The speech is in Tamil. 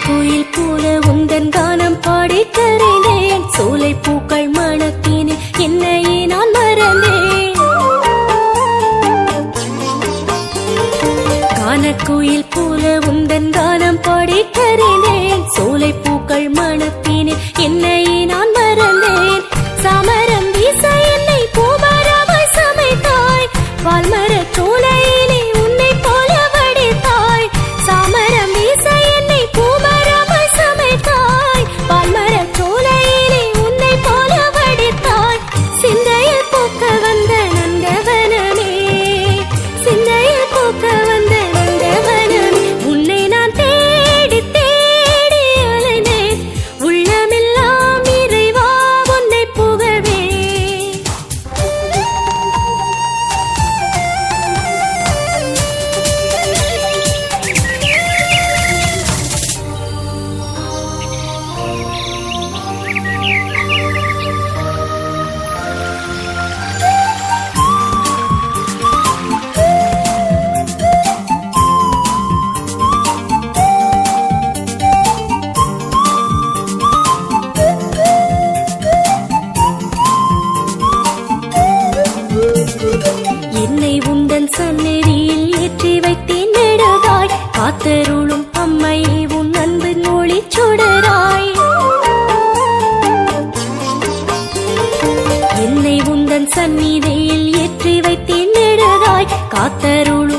கோயில் போல உந்தன் கானம் பாடி தருந்தேன் சோலை பூக்கள் மணத்தினே என்னையே நான் மறந்தேன். கான கோயில் போல உந்தன் கானம் பாடி தருந்தேன் சோலை பூக்கள் மணத்தினே என்னையே நான் மறந்தேன். சாமரம் வீச என்னை பூமரமாய் சமைத்தாய். வால்மர சந்நிதியில் ஏற்றி வைத்தேன் நெடுதாய். காத்தருளும் அம்மை உன் அன்பு நொழி சுடராய். என்னை உந்தன் சந்நிதியில் ஏற்றி வைத்தேன் நெடுதாய். காத்தருளும்